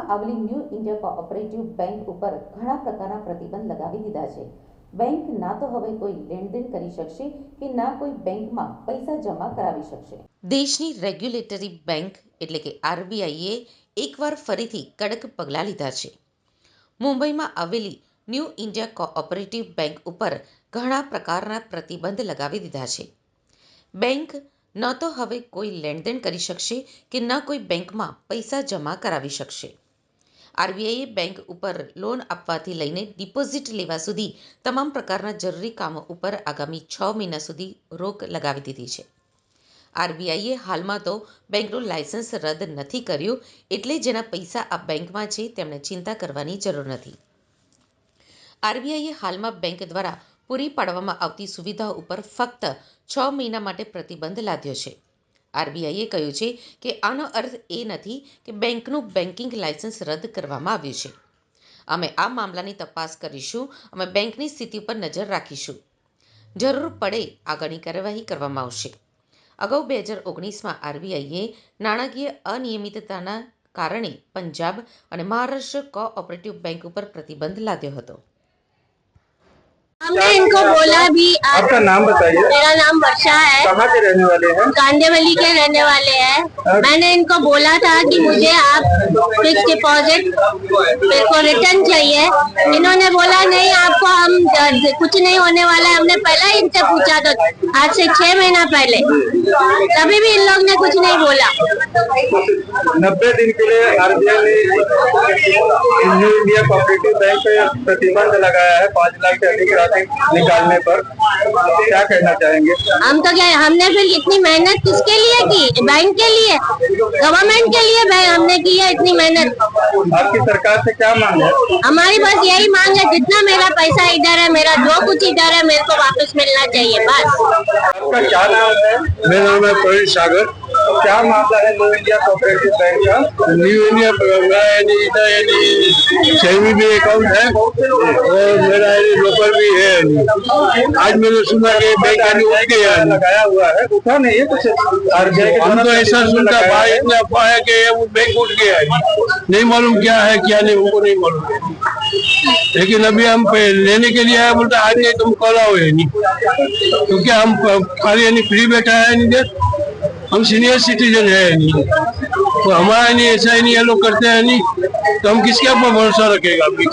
મુંબઈમાં આવેલી new India cooperative bank ઉપર ઘણા પ્રકારના પ્રતિબંધ લગાવી દીધા છે. બેંક ના તો હવે કોઈ લેણદેણ કરી શકશે કે ના કોઈ બેંકમાં પૈસા જમા કરાવી શકશે. દેશની રેગ્યુલેટરી બેંક એટલે કે આરબીઆઈએ એકવાર ફરીથી કડક પગલાં લીધા છે. મુંબઈમાં આવેલી ન્યૂ ઇન્ડિયા કોઓપરેટિવ બેંક ઉપર ઘણા પ્રકારના પ્રતિબંધ લગાવી દીધા છે. બેંક ન તો હવે કોઈ લેણદેણ કરી શકશે કે ન કોઈ બેંકમાં પૈસા જમા કરાવી શકશે. આરબીઆઈએ બેંક ઉપર લોન આપવાથી લઈને ડિપોઝિટ લેવા સુધી તમામ પ્રકારના જરૂરી કામો ઉપર આગામી છ મહિના સુધી રોક લગાવી દીધી છે. આરબીઆઈએ હાલમાં તો બેંકનું લાયસન્સ રદ નથી કર્યું એટલે જેના પૈસા આ બેંકમાં છે તેમણે ચિંતા કરવાની જરૂર નથી. આરબીઆઈએ હાલમાં બેંક દ્વારા પૂરી પાડવામાં આવતી સુવિધાઓ ઉપર ફક્ત છ મહિના માટે પ્રતિબંધ લાદ્યો છે. આરબીઆઈએ કહ્યું છે કે આનો અર્થ એ નથી કે બેંકનું બેન્કિંગ લાયસન્સ રદ કરવામાં આવ્યું છે. અમે આ મામલાની તપાસ કરીશું, અમે બેંકની સ્થિતિ પર નજર રાખીશું. જરૂર પડે આગળની કાર્યવાહી કરવામાં આવશે. અગાઉ બે હજાર ઓગણીસમાં આરબીઆઈએ નાણાકીય અનિયમિતતાના કારણે પંજાબ અને મહારાષ્ટ્ર કોઓપરેટિવ બેંક ઉપર પ્રતિબંધ લાદ્યો હતો. हमने इनको बोला भी आज आपका नाम बताइए। मेरा नाम वर्षा है। कहाँ के रहने वाले हैं? कांडेवली के रहने वाले हैं। मैंने इनको बोला था कि मुझे आप फिक्स डिपॉजिट मेरे को रिटर्न चाहिए। इन्होंने बोला नहीं आपको हम कुछ नहीं होने वाला है। हमने पहला ही इनसे पूछा था आज से छह महीना पहले। तभी भी इन लोग ने कुछ नहीं बोला। नब्बे दिन के लिए आरबीआई ने न्यू इंडिया कोऑपरेटिव बैंक पे प्रतिबंध लगाया है। पाँच लाख से अधिक निकालने पर क्या कहना चाहेंगे? हम तो क्या हमने फिर इतनी मेहनत किसके लिए की? बैंक के लिए? गवर्नमेंट के लिए भाई हमने की है इतनी मेहनत। आपकी सरकार से क्या मांग है? हमारी बस यही मांग है जितना मेरा पैसा इधर है मेरा जो कुछ इधर है मेरे को वापस मिलना चाहिए बस। आपका क्या नाम है? मेरा नाम है प्रवीण सागर। क्या मामला है न्यू इंडिया कोऑपरेटिव बैंक का? न्यू इंडिया यानी भी अकाउंट है और मेरा लोकल भी है। आज मैंने सुना कि बैंक यानी उठ गया लगाया हुआ है। उठा नहीं है कुछ। हम तो ऐसा सुनता भाई। इतना है कि उठ गया है। नहीं मालूम क्या है, क्या नहीं हमको नहीं मालूम लेकिन अभी हम पे- लेने के लिए आए बोलते आज नहीं तुम कल आओ यानी क्योंकि हम खाली यानी फ्री बैठा है नहीं हम सीनियर सिटीजन है नहीं तो हमारा नहीं ऐसा ही नहीं ये लोग करते हैं नहीं तो हम किसके ऊपर भरोसा रखेगा अभी?